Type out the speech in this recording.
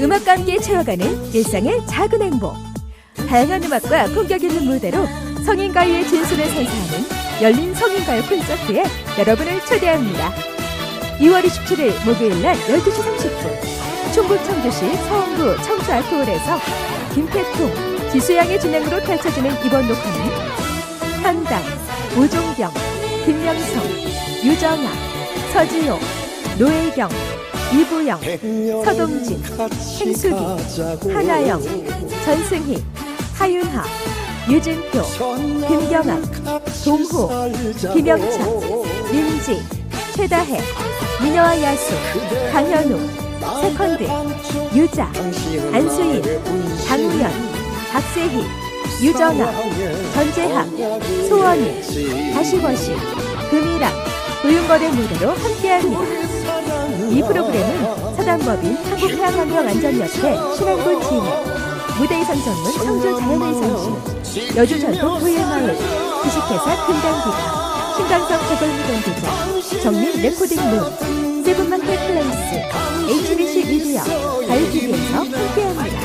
음악과 함께 채워가는 일상의 작은 행복. 다양한 음악과 품격 있는 무대로 성인 가요의 진수를 선사하는 열린 성인 가요 콘서트에 여러분을 초대합니다. 2월 27일 목요일 날 12시 30분 충북 청주시 서원구 청주 아트홀에서 김태풍, 지수양의 진행으로 펼쳐지는 이번 녹화는 한당, 오종경, 김명성, 유정아, 서지용, 노혜경, 이부영, 서동진, 행수기, 하나영, 전승희, 하윤하, 유진표, 김경아, 동호, 김영찬, 민지, 최다혜, 미녀와 야수, 강현우, 세컨드, 유자, 안수인, 장우연, 박세희, 유정아, 전재학, 소원이, 다시버시, 금이랑, 고윤걸의 무대로 함께합니다. 이 프로그램은 사단법인 한국해양환경안전협회 신안군 진해, 무대의상 전문 청주 자연의상시, 여주 전통 도일마을, 주식회사 금단기가, 신강성 재벌무동 기자, 정민 레코딩 룸, 세븐마켓 플레이스, HBC 미디어, 가요TV에서 함께합니다.